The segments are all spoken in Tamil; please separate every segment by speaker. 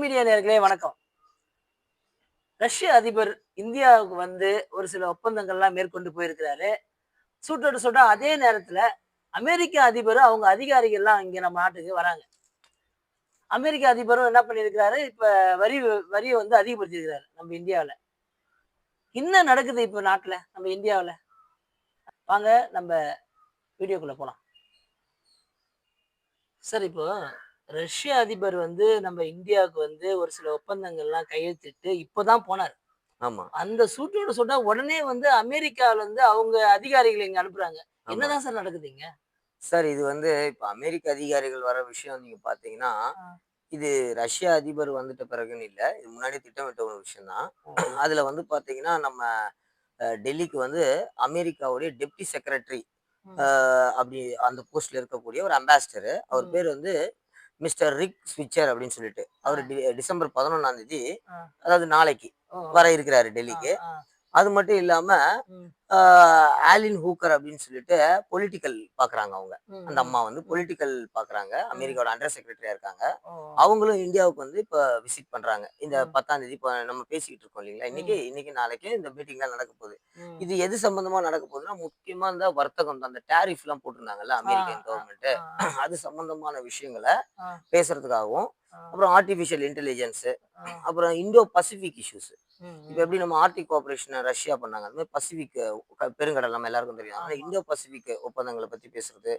Speaker 1: மீடியா நேர்களே வணக்கம். ரஷ்ய அதிபர் இந்தியாவுக்கு வந்து ஒரு சில ஒப்பந்தங்கள்லாம் மேற்கொண்டு போயிருக்கிறாரு. சூட்டோட சுட்டா அதே நேரத்துல அமெரிக்க அதிபரும் அவங்க அதிகாரிகள்லாம் இங்க நம்ம நாட்டுக்கு வராங்க. அமெரிக்க அதிபரும் என்ன பண்ணியிருக்கிறாரு இப்ப வரி வரியை வந்து அதிகப்படுத்தியிருக்கிறாரு நம்ம இந்தியாவில. என்ன நடக்குது இப்ப நாட்டுல நம்ம இந்தியாவில? வாங்க நம்ம வீடியோக்குள்ள போலாம். சார் இப்போ ரஷ்ய அதிபர் வந்து நம்ம இந்தியாவுக்கு வந்து ஒரு சில ஒப்பந்தங்கள்லாம் கையெழுத்திட்டு இப்போதான் போனார்
Speaker 2: ஆமா
Speaker 1: அந்த சூட்டோட சொன்னா உடனே வந்து அமெரிக்கால இருந்து அவங்க அதிகாரிகளை இங்க அனுப்புறாங்க. என்னதான் சார் நடக்குதுங்க
Speaker 2: சார் இது வந்து இப்ப அமெரிக்க அதிகாரிகள் வர விஷயம் நீங்க பாத்தீங்கன்னா. இது ரஷ்ய அதிபர் வந்துட்ட பிறகுன்னு இல்ல இது முன்னாடி திட்டமிட்ட ஒரு விஷயம் தான் அதுல வந்து பாத்தீங்கன்னா நம்ம டெல்லிக்கு வந்து அமெரிக்காவுடைய டெப்டி செக்ரட்டரி. அப்படி அந்த போஸ்ட்ல இருக்கக்கூடிய ஒரு அம்பாசிடர் அவர். பேர் வந்து மிஸ்டர் ரிக் ஸ்விட்சர் அப்படின்னு சொல்லிட்டு. அவர் டிசம்பர் பதினொன்னாம் தேதி. அதாவது நாளைக்கு வர இருக்கிறாரு டெல்லிக்கு. அது மட்டும் இல்லாம ஆலின் ஹூக்கர் அப்படின்னு சொல்லிட்டு பொலிட்டிக்கல் பாக்குறாங்க அவங்க. அந்த அம்மா வந்து பொலிட்டிக்கல் பாக்குறாங்க. அமெரிக்காவோட அண்டர் செக்ரட்டரியா இருக்காங்க. அவங்களும் இந்தியாவுக்கு வந்து இப்ப விசிட் பண்றாங்க. இந்த. பத்தாம் தேதி இப்ப நம்ம பேசிக்கிட்டு இருக்கோம் இல்லைங்களா? இன்னைக்கு இன்னைக்கு நாளைக்கு இந்த மீட்டிங் எல்லாம் நடக்க போகுது. இது எது சம்பந்தமா நடக்க போகுதுன்னா முக்கியமா இந்த வர்த்தகம் தான். அந்த டேரிஃப் எல்லாம் போட்டிருந்தாங்கல்ல அமெரிக்கன் கவர்மெண்ட் அது சம்பந்தமான விஷயங்களை. பேசுறதுக்காகவும் அப்புறம் ஆர்டிபிஷியல் இன்டெலிஜென்ஸ் அப்புறம் இந்தோ பசிபிக் இஷ்யூஸ் இப்போ எப்படி நம்ம ஆர்டிக் கோஆபரேஷன் ரஷ்யா பண்ணாங்க? அந்த மாதிரி பசிபிக் பெருங்கடல் நம்ம எல்லாருக்கும் தெரியும்.
Speaker 1: ஆமா.
Speaker 2: இந்தோ பசிபிக் ஒப்பந்தங்களை பத்தி பேசுறது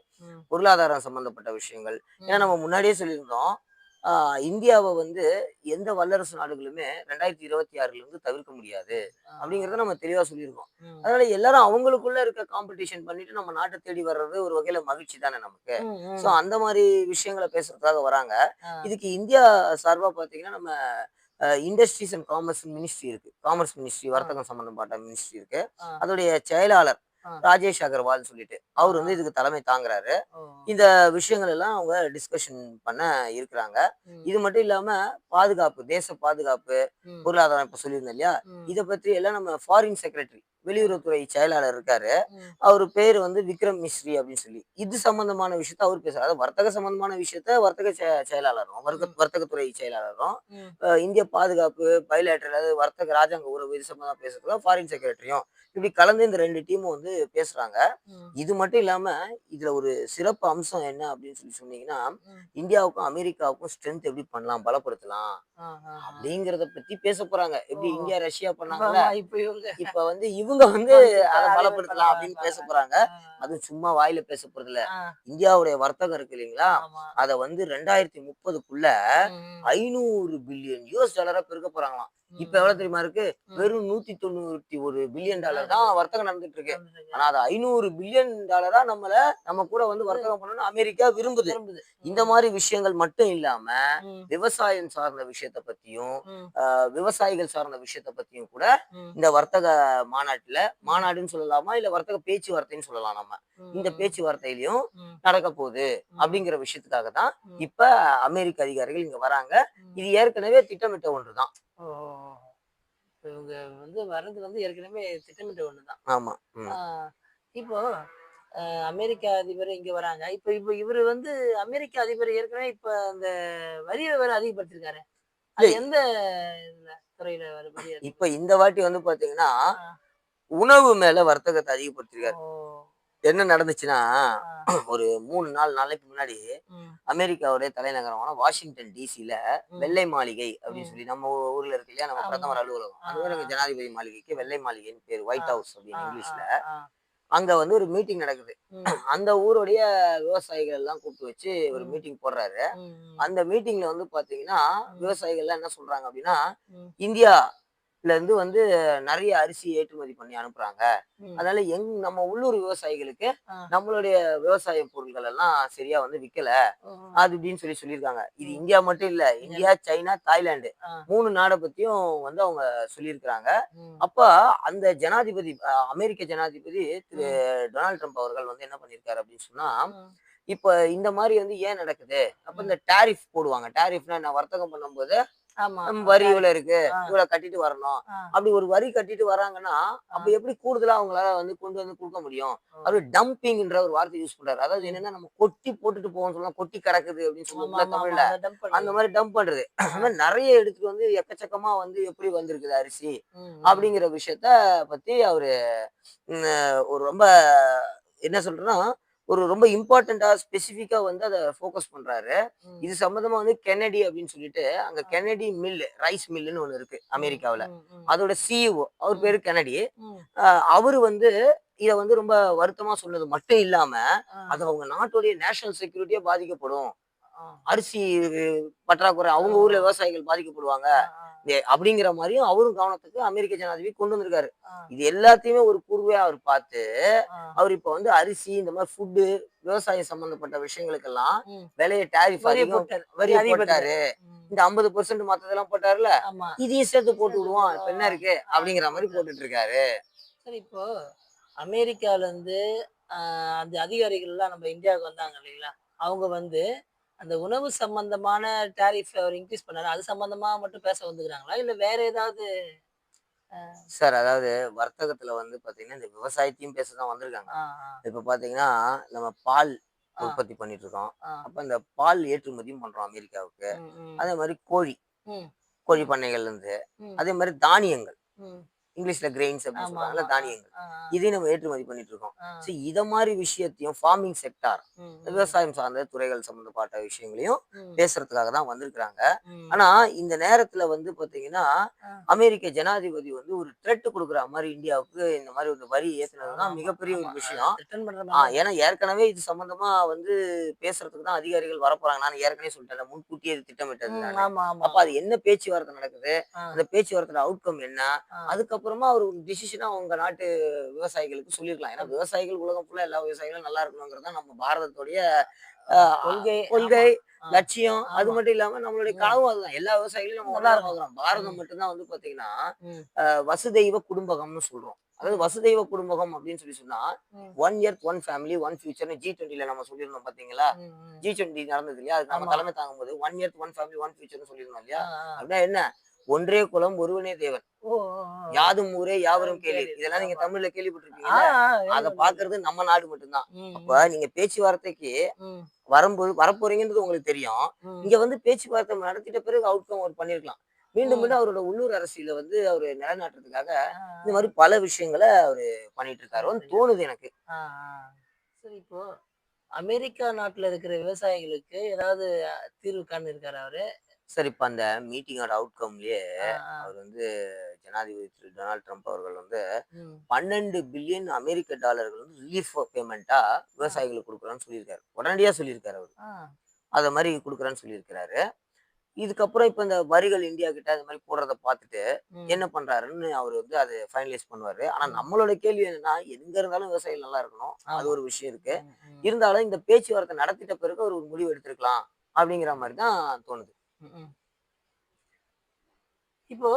Speaker 2: பொருளாதாரம் சம்பந்தப்பட்ட விஷயங்கள். ஏன்னா நம்ம முன்னாடியே சொல்லியிருந்தோம் இந்தியாவை வந்து எந்த வல்லரசு நாடுகளுமே ரெண்டாயிரத்தி இருபத்தி ஆறுல இருந்து தவிர்க்க முடியாது. அப்படிங்கறத நம்ம தெளிவா சொல்லியிருக்கோம். அதனால எல்லாரும் அவங்களுக்குள்ள இருக்க காம்படிஷன் பண்ணிட்டு நம்ம நாட்டை தேடி வர்றது ஒரு வகையில மகிழ்ச்சி தானே நமக்கு? சோ அந்த மாதிரி விஷயங்களை பேசுறதுக்காக வராங்க. இதுக்கு இந்தியா சார்பா பாத்தீங்கன்னா நம்ம இண்டஸ்ட்ரீஸ் அண்ட் காமர்ஸ் மினிஸ்ட்ரி இருக்கு. காமர்ஸ் மினிஸ்ட்ரி வர்த்தகம் சம்பந்தப்பட்ட மினிஸ்ட்ரி இருக்கு. அதோடைய செயலாளர். ராஜேஷ் அகர்வால் சொல்லிட்டு. அவர் வந்து. இதுக்கு தலைமை தாங்குறாரு. இந்த விஷயங்கள் எல்லாம் அவங்க டிஸ்கஷன் பண்ண இருக்கிறாங்க. இது மட்டும் இல்லாம பாதுகாப்பு தேச பாதுகாப்பு பொருளாதாரம் இப்ப சொல்லியிருந்தேன் இல்லையா? இத பத்தி எல்லாம் நம்ம ஃபாரின் செக்ரட்டரி வெளியுறவுத்துறை செயலாளர் இருக்காரு. அவர் பேர் வந்து விக்ரம் மிஸ்ரி அப்படின்னு சொல்லி. இது சம்பந்தமான விஷயத்த அவர் பேசுறாரு. அதாவது வர்த்தக சம்பந்தமான விஷயத்த வர்த்தக செயலாளரும் வர்க்க- வர்த்தகத்துறை செயலாளரும் இந்திய பாதுகாப்பு பைலேட்டர் அதாவது வர்த்தக ராஜாங்க உறவு இது சம்பந்தமா பேசுறதுல ஃபாரின் செக்ரட்டரியும் இப்படி கலந்து இந்த ரெண்டு டீமும் வந்து பேசுறாங்க. இது மட்டும் இல்லாம இதுல ஒரு சிறப்பு அம்சம் என்ன அப்படின்னு சொல்லி சொன்னீங்கன்னா. இந்தியாவுக்கும் அமெரிக்காவுக்கும் ஸ்ட்ரென்த் எப்படி பண்ணலாம் பலப்படுத்தலாம். அப்படிங்கறத பத்தி பேச போறாங்க. எப்படி. இந்தியா ரஷ்யா பண்ணாங்கல்ல?
Speaker 1: இப்ப
Speaker 2: வந்து இவங்க வந்து அதை பலப்படுத்தலாம் அப்படின்னு. பேச போறாங்க. அது சும்மா வாயில பேச போறது இல்ல இந்தியாவுடைய வர்த்தகம் இருக்கு இல்லைங்களா. அத வந்து ரெண்டாயிரத்தி முப்பதுக்குள்ள ஐநூறு பில்லியன் யூஎஸ் டாலரா பெருக்க போறாங்களாம். இப்ப எவ்வளவு தெரியுமா இருக்கு. வெறும் நூத்தி தொண்ணூத்தி ஒரு பில்லியன் டாலர் தான் வர்த்தகம் நடந்துட்டு இருக்கு. ஆனா அது ஐநூறு பில்லியன் டாலரா நம்மள நம்ம கூட வந்து வர்த்தகம் பண்ணணும்னு அமெரிக்கா விரும்புது. இந்த மாதிரி விஷயங்கள் மட்டும் இல்லாம விவசாயம் சார்ந்த விஷயத்த பத்தியும் விவசாயிகள் சார்ந்த விஷயத்த பத்தியும் கூட இந்த வர்த்தக மாநாட்டுல மாநாடுன்னு சொல்லலாமா? இல்ல வர்த்தக பேச்சுவார்த்தைன்னு சொல்லலாம் நம்ம. இந்த பேச்சுவார்த்தையிலயும் நடக்க போகுது அப்படிங்கிற விஷயத்துக்காக தான். இப்ப அமெரிக்க அதிகாரிகள் இங்க வராங்க. இது ஏற்கனவே திட்டமிட்ட ஒன்றுதான்.
Speaker 1: இவங்க வந்து வர்றது வந்து ஏற்கனவே திட்டமிட்ட ஒண்ணுதான்
Speaker 2: ஆமா
Speaker 1: இப்போ அமெரிக்க அதிபர் இங்க வராங்க இப்ப இப்ப இவரு வந்து அமெரிக்க அதிபர் ஏற்கனவே இப்ப அந்த வரியை வேற அதிகப்படுத்திருக்காரு அது. எந்த துறையில வர வரி?
Speaker 2: இப்ப இந்த வாட்டி வந்து பாத்தீங்கன்னா. உணவு மேல வர்த்தகத்தை அதிகப்படுத்திருக்காரு என்ன நடந்துச்சுன்னா ஒரு மூணு நாலு நாளைக்கு முன்னாடி அமெரிக்காவுடைய தலைநகரமான வாஷிங்டன் டிசில. வெள்ளை மாளிகை அப்படின்னு. சொல்லி நம்ம ஊர்ல இருக்கு இல்லையா நம்ம. பிரதமர் அலுவலகம் அது மாதிரி ஜனாதிபதி மாளிகைக்கு வெள்ளை மாளிகைன்னு பேர் ஒயிட். ஹவுஸ் அப்படின்னு இங்கிலீஷ்ல அங்க வந்து ஒரு மீட்டிங் நடக்குது அந்த ஊருடைய விவசாயிகள் எல்லாம் கூப்பிட்டு வச்சு ஒரு. மீட்டிங் போடுறாரு அந்த மீட்டிங்ல வந்து பாத்தீங்கன்னா. விவசாயிகள் எல்லாம் என்ன சொல்றாங்க அப்படின்னா
Speaker 1: ம்,
Speaker 2: இந்தியால இருந்து வந்து நிறைய அரிசி ஏற்றுமதி பண்ணி அனுப்புறாங்க. அதனால எங் நம்ம உள்ளூர் விவசாயிகளுக்கு. நம்மளுடைய விவசாய பொருட்கள் எல்லாம் சரியா வந்து விக்கல. அது இப்படின்னு சொல்லி சொல்லியிருக்காங்க. இது. இந்தியா மட்டும் இல்ல இந்தியா சைனா தாய்லாந்து. மூணு நாடை பத்தியும் வந்து அவங்க சொல்லியிருக்கிறாங்க. அப்ப அந்த ஜனாதிபதி அமெரிக்க ஜனாதிபதி திரு டொனால்ட் ட்ரம்ப் அவர்கள் வந்து என்ன பண்ணிருக்காரு அப்படின்னு சொன்னா இப்ப இந்த மாதிரி வந்து ஏன் நடக்குது? அப்ப இந்த டாரிஃப் போடுவாங்க. டாரிஃப்னா என்ன? வர்த்தகம் பண்ணும்போது வரி இவ்வளவு இருக்கு. இவ்வளவு கட்டிட்டு வரணும். அப்படி ஒரு வரி கட்டிட்டு வராங்கன்னா அப்ப எப்படி கூடுதலா அவங்களால வந்து கொண்டு வந்து கொடுக்க முடியும்? அவரு டம்பிங்ன்ற ஒரு வார்த்தை யூஸ் பண்றாரு. அதாவது என்னன்னா நம்ம கொட்டி போட்டுட்டு போவோம் சொல்லலாம் கொட்டி கிடக்குது அப்படின்னு
Speaker 1: ஆமா,
Speaker 2: தமிழ்ல. அந்த மாதிரி டம்ப் பண்றது. அந்த மாதிரி நிறைய எடுத்துட்டு வந்து எக்கச்சக்கமா வந்து எப்படி வந்திருக்குது அரிசி. அப்படிங்கிற விஷயத்த பத்தி அவரு ஒரு ரொம்ப என்ன சொல்றேன்னா ஒரு ரொம்ப இம்பார்ட்டண்டா ஸ்பெசிஃபிக்கா வந்து அதை ஃபோக்கஸ் பண்றாரு. இது சம்பந்தமா வந்து கெனடி அப்படின்னு சொல்லிட்டு அங்க கெனடி மில் ரைஸ் மில்லுன்னு ஒண்ணு இருக்கு அமெரிக்காவுல. அதோட சிஇஓ அவர் பேரு கெனடி அவரு வந்து இத வந்து ரொம்ப வருத்தமா சொன்னது மட்டும் இல்லாம அது அவங்க நாட்டுடைய நேஷனல் செக்யூரிட்டியே பாதிக்கப்படும். அரிசி பற்றாக்குறை அவங்க ஊர்ல விவசாயிகள் பாதிக்கப்படுவாங்க. அப்படிங்கிற மாதிரியும் அவரும் கவனத்துக்கு அமெரிக்க ஜனாதிபதி கொண்டு வந்திருக்காரு. இது எல்லாத்தையுமே ஒரு கூர்வையா அவர் பார்த்து. அவர் இப்ப வந்து அரிசி இந்த மாதிரி ஃபுட்டு விவசாயம் சம்பந்தப்பட்ட விஷயங்களுக்கெல்லாம்
Speaker 1: ம்.
Speaker 2: விலையை டாரிஃப். வரி போட்டாரு. இந்த ஐம்பது பர்சன்ட் மத்ததெல்லாம் போட்டாருல இதையும் சேர்த்து போட்டு விடுவோம். இப்ப என்ன இருக்கு? அப்படிங்கிற மாதிரி போட்டுட்டு இருக்காரு
Speaker 1: சரி இப்போ அமெரிக்கால இருந்து அந்த அதிகாரிகள் எல்லாம் நம்ம இந்தியாவுக்கு வந்தாங்க இல்லைங்களா? அவங்க வந்து அந்த உணவு சம்பந்தமான டாரிஃப் அவர் இன்க்ரீஸ் பண்ணாரு அது சம்பந்தமா மட்டும் பேச வந்துக்கிறாங்களா? இல்ல வேற ஏதாவது
Speaker 2: சார் அதாவது வர்த்தகத்துல வந்து பாத்தீங்கன்னா இந்த விவசாயத்தையும் பேசதான் வந்திருக்காங்க. இப்ப பாத்தீங்கன்னா நம்ம பால். உற்பத்தி பண்ணிட்டு இருக்கோம். அப்ப இந்த பால் ஏற்றுமதியும் பண்றோம் அமெரிக்காவுக்கு. அதே மாதிரி கோழி கோழி பண்ணைகள்ல இருந்து. அதே மாதிரி தானியங்கள். இங்கிலீஷ்ல கிரெயின்ஸ் அப்படின்னு
Speaker 1: ஆமா.
Speaker 2: தானியங்கள். இதையும் நம்ம ஏற்றுமதி பண்ணிட்டு இருக்கோம் சோ இத மாதிரி விஷயத்தையும் ஃபார்மிங் செக்டார் விவசாயம் சார்ந்த துறைகள் சம்பந்தப்பட்ட விஷயங்களையும் பேசுறதுக்காக தான் வந்திருக்கிறாங்க. ஆனா இந்த நேரத்துல வந்து பாத்தீங்கன்னா. அமெரிக்க ஜனாதிபதி வந்து ஒரு த்ரெட் கொடுக்குற மாதிரி இந்தியாவுக்கு இந்த மாதிரி ஒரு வரி ஏத்துனதுதான்
Speaker 1: ஆமா,
Speaker 2: மிகப்பெரிய ஒரு. விஷயம். ஏன்னா ஏற்கனவே இது சம்பந்தமா வந்து பேசுறதுக்கு தான் அதிகாரிகள் வரப்போறாங்க. நான் ஏற்கனவே சொல்லிட்டேன் முன்கூட்டியே இது திட்டமிட்டது அப்ப அது என்ன பேச்சுவார்த்தை நடக்குது? அந்த பேச்சுவார்த்தையோட அவுட்கம் என்ன?
Speaker 1: ஆ.
Speaker 2: அதுக்கப்புறமா அவர் ஒரு டிசிஷனா அவங்க நாட்டு விவசாயிகளுக்கு சொல்லிருக்கலாம் ஏன்னா விவசாயிகள் உலகம் ஃபுல்லா எல்லா விவசாயிகளும் நல்லா இருக்கணுங்கிறது நம்ம பாரதத்துடைய
Speaker 1: கொள்கை
Speaker 2: கொள்கை. லட்சியம் அது. மட்டும் இல்லாம நம்மளுடைய
Speaker 1: ம்.
Speaker 2: கனவு அதுதான் எல்லா விவசாயிகளையும் நம்ம
Speaker 1: நல்லா.
Speaker 2: பார்க்கலாம் பாரதம். மட்டும்தான் வந்து பாத்தீங்கன்னா வசுதெய்வ குடும்பகம்னு சொல்றோம் அதாவது வசுதெய்வ குடும்பகம் அப்படின்னு சொல்லி சொன்னா one year one family one ஃபியூச்சர்னு G டுவெண்ட்டில நம்ம சொல்லியிருந்தோம் பாத்தீங்களா. ஜி டுவெண்ட்டி நடந்தது இல்லையா அதுக்கு நம்ம. தலைமை தாங்கும் போது one year one family one ஃபியூச்சர்னு சொல்லியிருந்தோம் இல்லையா. அப்படின்னா என்ன ஒன்றே குலம் ஒருவனே தேவன். யாதும் ஊரே யாவரும் கேளு
Speaker 1: கேளு.
Speaker 2: இதெல்லாம் நீங்க. தமிழ்ல
Speaker 1: ஆ,
Speaker 2: அத. பாக்குறது நம்ம நாடு மட்டும்தான் அப்ப நீங்க பேச்சுவார்த்தைக்கு வரும்போது வரப்போறீங்கன்றது உங்களுக்கு தெரியும். இங்க வந்து பேச்சுவார்த்தை நடத்திட்ட பிறகு அவுட்கம் அவர் பண்ணிருக்கலாம் மீண்டும். மீண்டும் அவரோட உள்ளூர் அரசியல வந்து அவரு நிலைநாட்டுறதுக்காக இந்த மாதிரி பல விஷயங்களை அவரு பண்ணிட்டு இருக்காருன்னு தோணுது எனக்கு.
Speaker 1: சரி இப்போ அமெரிக்கா நாட்டுல இருக்கிற விவசாயிகளுக்கு ஏதாவது தீர்வு காண இருக்காரு அவரு
Speaker 2: சார் இப்ப அந்த மீட்டிங்கோட அவுட்கம்லயே. அவர் வந்து ஜனாதிபதி திரு டொனால்ட் ட்ரம்ப் அவர்கள் வந்து பன்னெண்டு பில்லியன் அமெரிக்க டாலர்கள் வந்து ரிலீஃப் பேமெண்ட்டா விவசாயிகளுக்கு கொடுக்குறான்னு சொல்லியிருக்காரு உடனடியா சொல்லியிருக்காரு அவர் அத மாதிரி கொடுக்குறேன்னு சொல்லியிருக்கிறாரு இதுக்கப்புறம் இப்ப இந்த வரிகள் இந்தியா கிட்ட அது மாதிரி போடுறத பார்த்துட்டு. என்ன பண்றாருன்னு அவர் வந்து அது ஃபைனலைஸ் பண்ணுவாரு ஆனா. நம்மளோட கேள்வி என்னன்னா எங்க இருந்தாலும் விவசாயிகள் நல்லா இருக்கணும் அது. ஒரு விஷயம் இருக்கு இருந்தாலும் இந்த பேச்சுவார்த்தை நடத்திட்ட பிறகு அவர் ஒரு முடிவு எடுத்திருக்கலாம் அப்படிங்கிற மாதிரி தான் தோணுது.
Speaker 1: இப்போ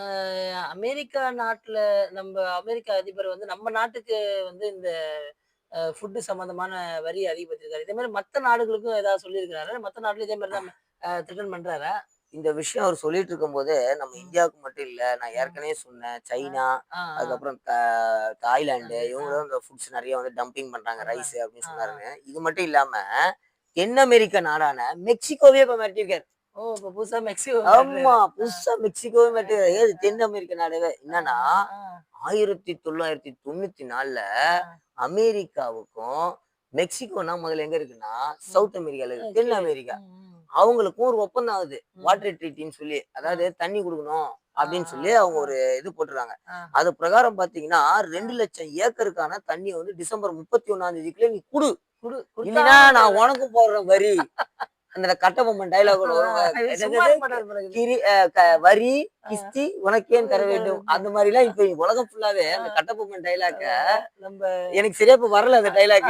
Speaker 1: அஹ், அமெரிக்கா நாட்டுல நம்ம அமெரிக்கா அதிபர் வந்து நம்ம நாட்டுக்கு வந்து இந்த ஃபுட்டு சம்பந்தமான வரி அதிகப்படுத்திருக்காரு. இதே மாதிரி மத்த நாடுகளுக்கும் ஏதாவது சொல்லியிருக்கிறாரு? மத்த நாட்டுல இதே மாதிரி தான் த்ரிட்டன் பண்றாரா?
Speaker 2: இந்த விஷயம் அவர் சொல்லிட்டு இருக்கும் போது நம்ம இந்தியாவுக்கு மட்டும் இல்ல நான் ஏற்கனவே சொன்னேன். சைனா. அதுக்கப்புறம் தாய்லாந்து. இவங்களும் இந்த ஃபுட்ஸ் நிறைய வந்து டம்பிங் பண்றாங்க. ரைஸ் அப்படின்னு. சொன்னாருங்க இது மட்டும் இல்லாம தென் அமெரிக்க நாடான மெக்சிகோவே இப்ப மிரட்டியிருக்காரு.
Speaker 1: ஓ இப்ப புதுசா மெக்சிகோ
Speaker 2: ஆமா புதுசா மெக்சிகோவே மிரட்டிருக்காரு ஏது தென் அமெரிக்க நாடவே. என்னன்னா ஆயிரத்தி தொள்ளாயிரத்தி தொண்ணூத்தி நாலுல அமெரிக்காவுக்கும் மெக்சிகோனா முதல்ல எங்க இருக்குன்னா சவுத் அமெரிக்கால இருக்கு தென் அமெரிக்கா. அவங்களுக்கும் ஒரு ஒப்பந்தம் ஆகுது. வாட்டர் ட்ரீட்டின்னு சொல்லி அதாவது தண்ணி கொடுக்கணும் அப்படின்னு சொல்லி அவங்க ஒரு இது போட்டுருக்காங்க அது பிரகாரம் பாத்தீங்கன்னா ரெண்டு லட்சம் ஏக்கருக்கான தண்ணியை வந்து டிசம்பர் முப்பத்தி ஒண்ணாம் தேதிக்குள்ள நீ குடு. இல்லைன்னா நான் உனக்கு போடுறேன் வரி. அந்த கட்டபொம்மன் டைலாக் க- வரி கிஸ்தி உனக்கேன் தர வேண்டும்? அந்த மாதிரி எல்லாம் இப்ப உலகம் ஃபுல்லாவே அந்த கட்டபொம்மன் டைலாக்க
Speaker 1: நம்ம
Speaker 2: எனக்கு சரியா இப்ப வரல அந்த டைலாக்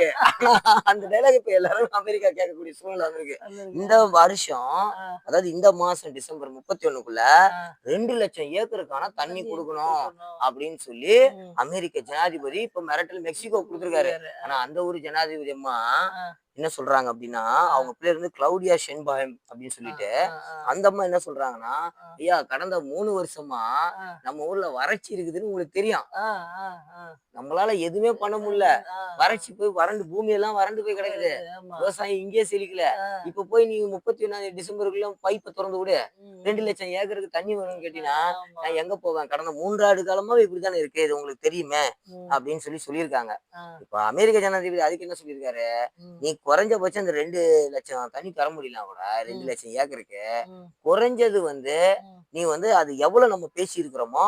Speaker 2: அந்த டைலாக் இப்ப எல்லாரும் அமெரிக்கா கேட்கக்கூடிய சூழ்நிலை வந்திருக்கு. இந்த வருஷம் அதாவது இந்த மாசம் டிசம்பர் முப்பத்தி ஒண்ணுக்குள்ள ரெண்டு லட்சம் ஏக்கருக்கான தண்ணி கொடுக்கணும் அப்படின்னு சொல்லி அமெரிக்க ஜனாதிபதி இப்ப மிரட்டல் மெக்சிகோ கொடுத்திருக்காரு. ஆனா அந்த ஒரு ஜனாதிபதி அம்மா என்ன சொல்றாங்க அப்படின்னா அவங்க பேர் வந்து கிளவுடியா ஷென்பாயம் அப்படின்னு சொல்லிட்டு அந்த அம்மா என்ன சொல்றாங்கன்னா ஐயா கடந்த மூணு வருஷமா நம்ம ஊர்ல வறட்சி இருக்குதுன்னு உங்களுக்கு தெரியும். நம்மளால எதுவுமே பண்ண முடியல. வறட்சி போய் வறண்டு பூமி எல்லாம் வறண்டு போய் கிடக்குது. விவசாயம் இங்கேயே செழிக்கல. இப்ப போய் நீங்க முப்பத்தி ஒன்னாம் டிசம்பருக்குள்ள பைப்பை திறந்து விடு. ரெண்டு லட்சம் ஏக்கருக்கு தண்ணி வரும்னு கேட்டீங்கன்னா நான் எங்க போவேன்? கடந்த மூன்றாண்டு காலமாவே இப்படித்தானே இருக்கு. இது உங்களுக்கு தெரியுமே? அப்படின்னு சொல்லி சொல்லியிருக்காங்க. இப்ப அமெரிக்க ஜனாதிபதி அதுக்கு என்ன சொல்லியிருக்காரு? நீ குறைஞ்சபட்சம் இந்த ரெண்டு லட்சம் தண்ணி தர முடியல கூட ரெண்டு. லட்சம் ஏக்கருக்கு குறைஞ்சது வந்து நீ வந்து அது எவ்வளவு நம்ம பேசி இருக்கிறோமோ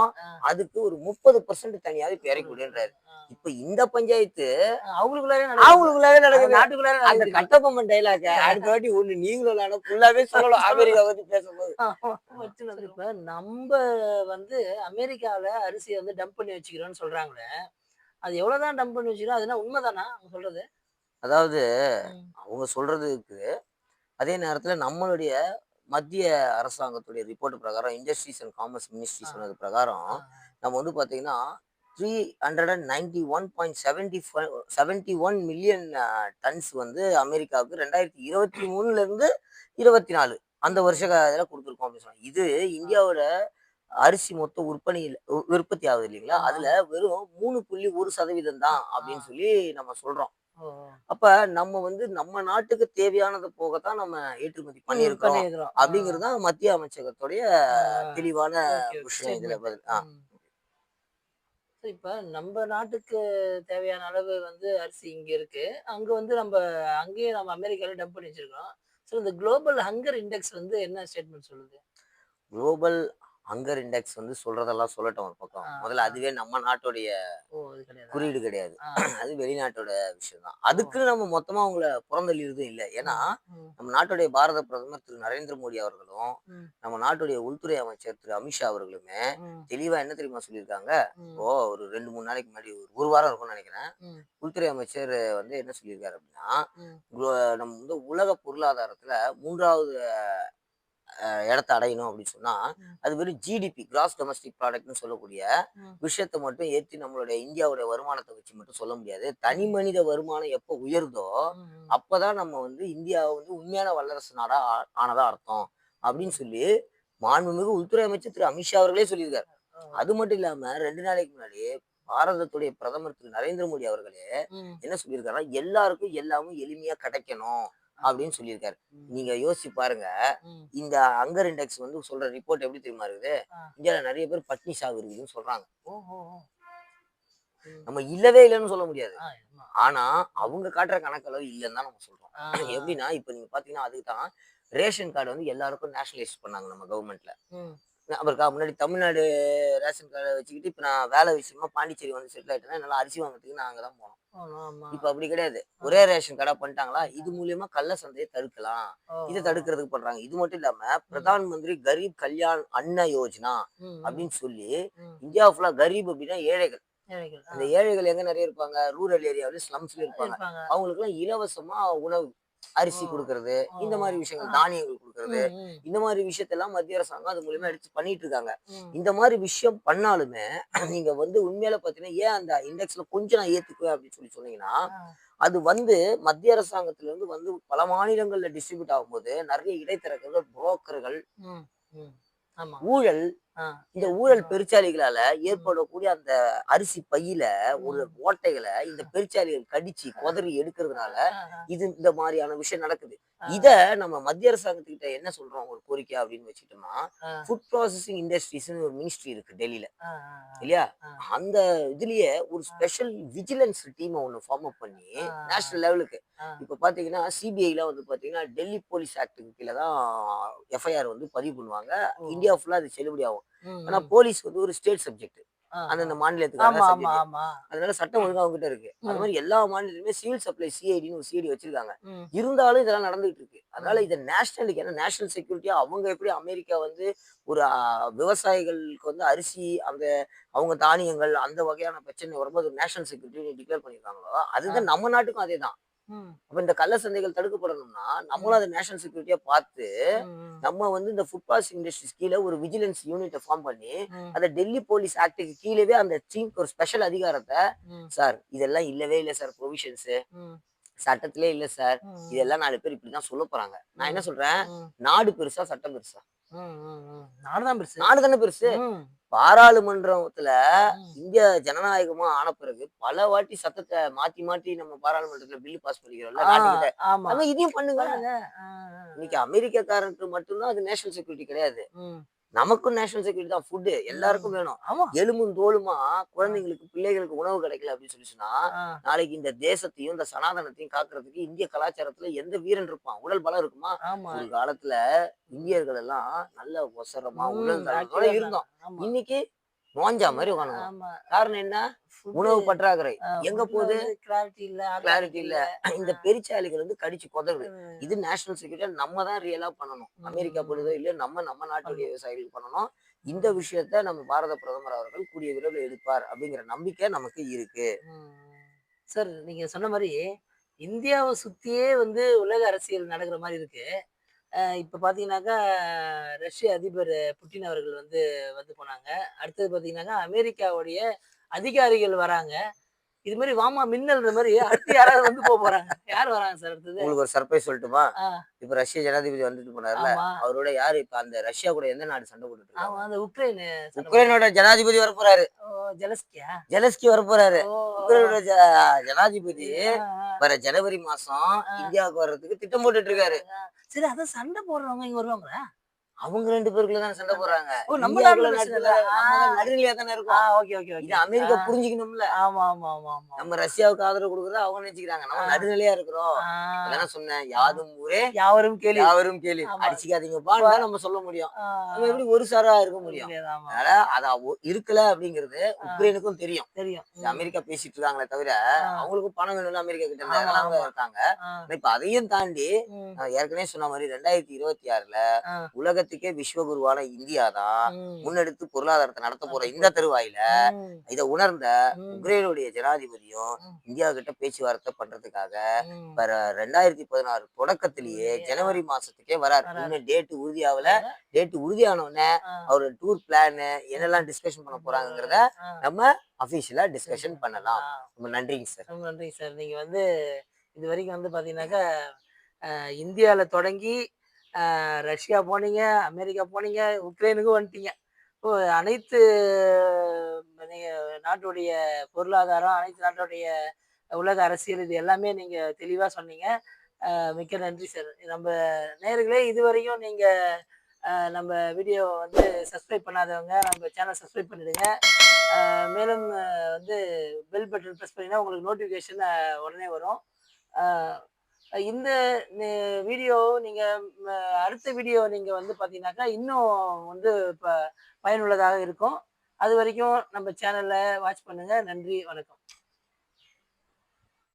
Speaker 2: அதுக்கு ஒரு முப்பது பர்சன்ட் தனியாவது விடுன்றாரு. இப்ப இந்த பஞ்சாயத்து
Speaker 1: அவங்களுக்குள்ளாரே
Speaker 2: அவங்களுக்குள்ளாவே நடக்குது.
Speaker 1: நாட்டுக்குள்ளாரே
Speaker 2: அந்த. கட்டபொம்மன் டைலாக அடுத்த வாட்டி ஒண்ணு நீங்களும் ஃபுல்லாவே சொல்லலாம் அமெரிக்கா பத்தி பேசும்போது.
Speaker 1: இப்ப நம்ம வந்து அமெரிக்கால அரிசியை வந்து டம்ப் பண்ணி வச்சுக்கிறோம்னு சொல்றாங்களே அது எவ்வளவுதான் டம்ப் பண்ணி வச்சுக்கிறோம் அது என்ன உண்மைதானா அவங்க சொல்றது?
Speaker 2: அதாவது அவங்க சொல்றது இருக்குது அதே நேரத்துல நம்மளுடைய மத்திய அரசாங்கத்துடைய ரிப்போர்ட் பிரகாரம் இண்டஸ்ட்ரீஸ் அண்ட் காமர்ஸ் மினிஸ்ட்ரி. சொன்னது பிரகாரம் நம்ம வந்து பாத்தீங்கன்னா three hundred and ninety one point seventy seventy one million tons வந்து அமெரிக்காவுக்கு ரெண்டாயிரத்தி இருபத்தி மூணுல இருந்து இருபத்தி நாலு அந்த வருஷ இதில் கொடுத்துருக்கோம் அப்படின்னு சொன்னாங்க இது இந்தியாவோட அரிசி மொத்த உற்பத்தி உற்பத்தி ஆகுது இல்லைங்களா. அதுல வெறும் மூணு புள்ளி ஒரு சதவீதம் தான் அப்படின்னு. சொல்லி நம்ம சொல்றோம் அப்ப நம்ம வந்து நம்ம நாட்டுக்கு தேவையானது போகத்தான் நம்ம ஏற்றுமதி
Speaker 1: ம்,
Speaker 2: பண்ணியிருக்கிறோம்.
Speaker 1: பண்ணியிருக்கிறோம்.
Speaker 2: அப்படிங்கிறது தான் மத்திய அமைச்சகத்துடைய தெளிவான விஷயம் இதுல. பதில்
Speaker 1: இப்ப நம்ம நாட்டுக்கு தேவையான அளவு வந்து அரிசி இங்க இருக்கு. அங்க வந்து நம்ம அங்கேயே நம்ம அமெரிக்கால டம்ப் பண்ணி வச்சிருக்கோம். சோ இந்த குளோபல் ஹங்கர் இண்டெக்ஸ் வந்து என்ன ஸ்டேட்மெண்ட் சொல்லுது?
Speaker 2: குளோபல் ஹங்கர் இண்டெக்ஸ் வந்து சொல்றதெல்லாம் சொல்லட்டும் ஒரு பக்கம். முதல்ல. அதுவே நம்ம நாட்டுடைய
Speaker 1: ஓ
Speaker 2: குறியீடு கிடையாது. அது வெளிநாட்டோட விஷயம் தான் அதுக்கு நம்ம மொத்தமா அவங்கள புறந்தள்ளிறதும் இல்லை. ஏன்னா நம்ம நாட்டுடைய பாரத பிரதமர் திரு. நரேந்திர மோடி அவர்களும். நம்ம நாட்டுடைய உள்துறை அமைச்சர் திரு. அமித்ஷா அவர்களுமே தெளிவா என்ன தெரியுமா சொல்லியிருக்காங்க? இப்போ ஒரு ரெண்டு மூணு நாளைக்கு முன்னாடி ஒரு ஒரு வாரம் இருக்கும்னு நினைக்கிறேன். உள்துறை அமைச்சர் வந்து என்ன சொல்லியிருக்காரு அப்படின்னா நம்ம வந்து உலக பொருளாதாரத்துல மூன்றாவது இடத்தை அடையணும் அப்படின்னு சொன்னா. அது வெறும் ஜிடிபி கிராஸ் டொமஸ்டிக் ப்ராடக்ட்னு சொல்லக்கூடிய. விஷயத்தை மட்டும் ஏற்றி நம்மளுடைய இந்தியாவுடைய வருமானத்தை வச்சு மட்டும் சொல்ல முடியாது தனி மனித வருமானம் எப்போ உயருதோ
Speaker 1: ம்.
Speaker 2: அப்பதான் நம்ம வந்து இந்தியா வந்து உண்மையான வல்லரசு நாடா ஆனதா அர்த்தம் அப்படின்னு சொல்லி மாண்புமிகு உள்துறை அமைச்சர் திரு அமித்ஷா அவர்களே சொல்லியிருக்காரு அது மட்டும் இல்லாம ரெண்டு நாளைக்கு முன்னாடி பாரதத்துடைய பிரதமர் திரு நரேந்திர மோடி அவர்களே என்ன சொல்லியிருக்காருன்னா எல்லாருக்கும் எல்லாமும் எளிமையா கிடைக்கணும் அப்படின்னு சொல்லியிருக்காரு. நீங்க யோசிச்சு பாருங்க. இந்த அங்கர் இண்டெக்ஸ் வந்து சொல்ற ரிப்போர்ட் எப்படி தெரியுமா இருக்குது. இந்தியால நிறைய பேர் பட்னி சாவு இருக்குதுன்னு சொல்றாங்க. நம்ம இல்லவே இல்லைன்னு சொல்ல முடியாது. ஆனா அவங்க காட்டுற கணக்களவு இல்லைன்னு தான் நம்ம சொல்றோம். எப்படின்னா இப்ப நீங்க பாத்தீங்கன்னா அதுக்கு தான் ரேஷன் கார்டு வந்து எல்லாருக்கும் நேஷனலைஸ் பண்ணாங்க நம்ம கவர்மெண்ட்ல
Speaker 1: ம்,
Speaker 2: அப்புறம் முன்னாடி தமிழ்நாடு ரேஷன் கார்டை வச்சுக்கிட்டு இப்ப நான் வேலை விஷயமா பாண்டிச்சேரி வந்து செட்டில் ஆயிட்டேன்னா என்னால அரிசி வாங்குறதுக்கு நான் அங்கதான் போனோம்.
Speaker 1: ஆமா, ஆமா.
Speaker 2: இப்ப அப்படி கிடையாது. ஒரே ரேஷன் கார்டா பண்ணிட்டாங்களா? இது மூலியமா கள்ள சந்தையை தடுக்கலாம். இதை. தடுக்கிறதுக்கு பண்றாங்க. இது மட்டும் இல்லாம பிரதான் மந்திரி கரீப் கல்யாண் அன்ன யோஜனா அப்படின்னு சொல்லி. இந்தியா ஃபுல்லா கரீப் அப்படின்னா ஏழைகள். அந்த ஏழைகள் எங்க நிறைய இருப்பாங்க? ரூரல் ஏரியாவில ஸ்லம்ஸ்ல இருப்பாங்க. அவங்களுக்கு எல்லாம் இலவசமா உணவு. அரிசி. கொடுக்கறது இந்த. மாதிரி விஷயங்கள். தானியங்கள் கொடுக்கறது இந்த மாதிரி விஷயத்தெல்லாம் மத்திய அரசாங்கம் அது மூலியமா எடுத்து பண்ணிட்டு இருக்காங்க. இந்த மாதிரி விஷயம் பண்ணாலுமே நீங்க வந்து உண்மையில பாத்தீங்கன்னா ஏன் அந்த இண்டெக்ஸ்ல கொஞ்சம் நான் ஏத்துக்குவேன் அப்படின்னு சொல்லி சொன்னீங்கன்னா அது வந்து மத்திய அரசாங்கத்துல இருந்து வந்து பல மாநிலங்கள்ல டிஸ்ட்ரிபியூட் ஆகும்போது நிறைய இடைத்தரகர்கள் புரோக்கர்கள். ஊழல் இந்த ஊழல் பெருச்சாலிகளால ஏற்படக்கூடிய அந்த அரிசி பையில ஒரு ஓட்டைகளை இந்த பெருச்சாலிகள் கடிச்சு குதறி எடுக்கிறதுனால இது இந்த மாதிரியான விஷயம் நடக்குது. இத நம்ம மத்திய அரசாங்கத்துக்கிட்ட என்ன சொல்றோம்? ஒரு கோரிக்கை அப்படின்னு வச்சுட்டோம்னா ஃபுட் ப்ராசஸிங் இண்டஸ்ட்ரீஸ்னு ஒரு மினிஸ்ட்ரி இருக்கு டெல்லியில. இல்லையா. அந்த இதுலயே ஒரு ஸ்பெஷல் விஜிலன்ஸ் டீம் ஒன்னு ஃபார்ம் அப் பண்ணி. நேஷனல் லெவலுக்கு. இப்ப பாத்தீங்கன்னா சிபிஐல வந்து பாத்தீங்கன்னா டெல்லி போலீஸ் ஆக்டுக்கு கீழே தான் எஃப்ஐஆர் வந்து பதிவு பண்ணுவாங்க. இந்தியா ஃபுல்லா அது செல்லுபடி ஆகும் ஆனா. போலீஸ் வந்து ஒரு ஸ்டேட் சப்ஜெக்ட் அந்தந்த
Speaker 1: ஆமா
Speaker 2: அதனால சட்டம் ஒழுங்கா அவங்க கிட்ட இருக்கு. அது. மாதிரி எல்லா மாநிலத்திலுமே சிவில் சப்ளை சிஐடின்னு ஒரு சிஐடி வச்சிருக்காங்க. இருந்தாலும் இதெல்லாம் நடந்துகிட்டு இருக்கு. அதனால. இதை நேஷனலுக்கு ஏன்னா நேஷனல் செக்யூரிட்டியா அவங்க எப்படி அமெரிக்கா வந்து ஒரு விவசாயிகளுக்கு வந்து அரிசி அந்த அவங்க தானியங்கள் அந்த வகையான பிரச்சனை வரும்போது நேஷனல் செக்யூரிட்டி டிக்ளேர் பண்ணிருக்காங்களோ அதுதான் நம்ம நாட்டுக்கும் அதே தான் அப்ப இந்த கள்ள சந்தைகள் தடுக்கப்படணும்னா நம்மளும் அதை நேஷனல் செக்யூரிட்டியா பார்த்து நம்ம வந்து இந்த ஃபுட் ப்ராசஸ் இண்டஸ்ட்ரீஸ் கீழே ஒரு விஜிலன்ஸ் யூனிட்டை ஃபார்ம் பண்ணி அந்த டெல்லி போலீஸ் ஆக்டுக்கு கீழவே அந்த சீஃப் ஒரு ஸ்பெஷல் அதிகாரத்தை சார் இதெல்லாம் இல்லவே இல்லை சார் ப்ரொவிஷன்ஸ். சட்டத்திலே இல்ல சார். இதெல்லாம் நாலு பேர் இப்படிதான் சொல்ல போறாங்க. நான் என்ன சொல்றேன்? நாடு பெருசா சட்டம் பெருசா.
Speaker 1: நாடுதான் பெருசு.
Speaker 2: நாடு தானே பெருசு பாராளுமன்றத்துல. இந்திய ஜனநாயகமா ஆன பிறகு பல வாட்டி சட்டத்தை மாத்தி மாத்தி நம்ம பாராளுமன்றத்துல பில் பாஸ்
Speaker 1: ஆமா.
Speaker 2: நம்ம இதையும் பண்ணுங்க. இன்னைக்கு அமெரிக்காக்காரனுக்கு மட்டும்தான் அது நேஷனல் செக்யூரிட்டி கிடையாது. நமக்கும் நேஷனல் செக்யூரிட்டி தான் ஃபுட்டு எல்லாருக்கும் வேணும்.
Speaker 1: ஆமா.
Speaker 2: எலும்பும் தோலுமா குழந்தைங்களுக்கு பிள்ளைகளுக்கு உணவு கிடைக்கல அப்படின்னு சொல்லி சொன்னா நாளைக்கு இந்த தேசத்தையும் இந்த சனாதனத்தையும் காக்குறதுக்கு இந்திய கலாச்சாரத்துல எந்த வீரன் இருப்பான்? உடல் பலம் இருக்குமா? ஒரு காலத்துல இந்தியர்கள் எல்லாம் நல்ல ஒசரமா உடல் இருந்தோம். இன்னைக்கு நோஞ்சா மாதிரி உட்காந்து காரணம் என்ன? உணவு பற்றாக்குறை. எங்க போகுது?
Speaker 1: clarity இல்ல
Speaker 2: கிளாரிட்டி இல்ல. இந்த பெருச்சாளிகள் வந்து கடிச்சு கொதறது இது நேஷனல் செக்யூரிட்டி நம்ம தான் ரியலா பண்ணணும். அமெரிக்கா பண்ணுதோ இல்ல நம்ம நம்ம நாட்டுடைய விவசாயிகள் பண்ணணும். இந்த விஷயத்த நம்ம பாரத பிரதமர் அவர்கள் கூடிய விரைவில் எடுப்பார் அப்படிங்கிற நம்பிக்கை நமக்கு இருக்கு.
Speaker 1: சார் நீங்க சொன்ன மாதிரி இந்தியாவை சுத்தியே வந்து உலக அரசியல் நடக்கிற மாதிரி இருக்கு. இப்ப பாத்தீங்கன்னாக்கா ரஷ்ய அதிபர் புட்டின் அவர்கள் வந்து வந்து போனாங்க. அடுத்தது பாத்தீங்கன்னாக்கா அமெரிக்காவுடைய அதிகாரிகள் வராங்க. இது மாதிரி வாமா மின்னல்ன்ற மாதிரி அடுத்து யாராவது வந்து போக போறாங்க. யார் வராங்க சார் அடுத்தது?
Speaker 2: உங்களுக்கு ஒரு சர்ப்ரைஸ் சொல்லட்டுமா? இப்ப ரஷ்ய ஜனாதிபதி வந்துட்டு போனார்ல அவரோட யாரு? இப்ப அந்த ரஷ்யா கூட எந்த நாடு சண்டை போட்டுட்டு இருக்காங்க?
Speaker 1: அந்த உக்ரைன்
Speaker 2: உக்ரைனோட ஜனாதிபதி வர போறாரு.
Speaker 1: ஜெலஸ்கியா?
Speaker 2: ஜெலஸ்கி வர போறாரு. உக்ரைனோட ஜனாதிபதி. வர ஜனவரி மாசம் இந்தியாவுக்கு வர்றதுக்கு திட்டம் போட்டுட்டு இருக்காரு.
Speaker 1: சரி அதான் சண்டை போடுறவங்க இங்க வருவாங்களா?
Speaker 2: அவங்க ரெண்டு பேருக்குள்ள தான் சண்டை போடுறாங்க.
Speaker 1: ஓ நம்ம நாட்டுல.
Speaker 2: நடுநிலையா தானே இருக்கோம்.
Speaker 1: ஓகே ஓகே
Speaker 2: இது
Speaker 1: ஓகே
Speaker 2: அமெரிக்கா. புரிஞ்சுக்கணும்ல.
Speaker 1: ஆமா ஆமா ஆமா ஆமா.
Speaker 2: நம்ம ரஷ்யாவுக்கு ஆதரவு கொடுக்குறத அவங்க நினைச்சுக்கிறாங்க. நம்ம. நடுநிலையா இருக்கிறோம். அதான் சொன்னேன். யாதும் ஊரே
Speaker 1: யாவரும் கேள்வி
Speaker 2: யாவரும் கேள்வி தான் நம்ம சொல்ல முடியும். நம்ம எப்படி ஒரு சாரா இருக்க முடியும். அதனால அது இருக்கல அப்படிங்கிறது உக்ரைனுக்கும் தெரியும்.
Speaker 1: தெரியும்.
Speaker 2: அமெரிக்கா பேசிட்டு இருக்காங்களே தவிர. அவங்களுக்கும் பணம் வேணும்ல அமெரிக்கா கிட்ட
Speaker 1: ஆமா,
Speaker 2: இருந்து அதெல்லாம்
Speaker 1: ஆமா.
Speaker 2: இருக்காங்க. இப்ப அதையும் தாண்டி ஏற்கனவே சொன்ன மாதிரி ரெண்டாயிரத்தி இருபத்தி ஆறுல
Speaker 1: ஆ.
Speaker 2: உலகத்துக்கே விஸ்வகுருவான இந்தியா தான். முன்னெடுத்து பொருளாதாரத்தை நடத்த போற இந்த தருவாயில. இதை உணர்ந்த. உக்ரைனுடைய ஜனாதிபதியும். இந்தியா கிட்ட பேச்சுவார்த்தை பண்றதுக்காக ரெண்டாயிரத்தி பதினாறு தொடக்கத்திலேயே. ஜனவரி மாசத்துக்கே வராரு. இன்னும் டேட் உறுதியாகல டேட் உறுதியான உடனே. அவர் டூர் பிளான் என்னெல்லாம் டிஸ்கஷன் பண்ண போறாங்கிறத. நம்ம அபிஷியலா டிஸ்கஷன் பண்ணலாம். ரொம்ப நன்றிங்க சார்
Speaker 1: ரொம்ப நன்றி சார் நீங்க வந்து இது வரைக்கும் வந்து பாத்தீங்கன்னாக்கா அஹ், இந்தியால தொடங்கி ரஷ்யா போனீங்க அமெரிக்கா போனீங்க உக்ரைனுக்கும் வந்துட்டீங்க. ஓ அனைத்து நாட்டுடைய பொருளாதாரம் அனைத்து நாட்டுடைய உலக அரசியல் இது எல்லாமே நீங்கள் தெளிவாக சொன்னீங்க. மிக்க நன்றி சார். நம்ம நேர்களே இதுவரையும் நீங்கள் நம்ம வீடியோ வந்து சப்ஸ்கிரைப் பண்ணாதவங்க நம்ம சேனல் சப்ஸ்கிரைப் பண்ணிடுங்க. மேலும் வந்து பெல் பட்டன் ப்ரெஸ் பண்ணிங்கன்னா உங்களுக்கு நோட்டிஃபிகேஷன் உடனே வரும். இந்த வீடியோ நீங்கள் அடுத்த வீடியோ நீங்கள் வந்து பாத்தீங்கன்னாக்கா இன்னும் வந்து இப்போ பயனுள்ளதாக இருக்கும். அது வரைக்கும் நம்ம சேனல்ல வாட்ச் பண்ணுங்கள் நன்றி வணக்கம்.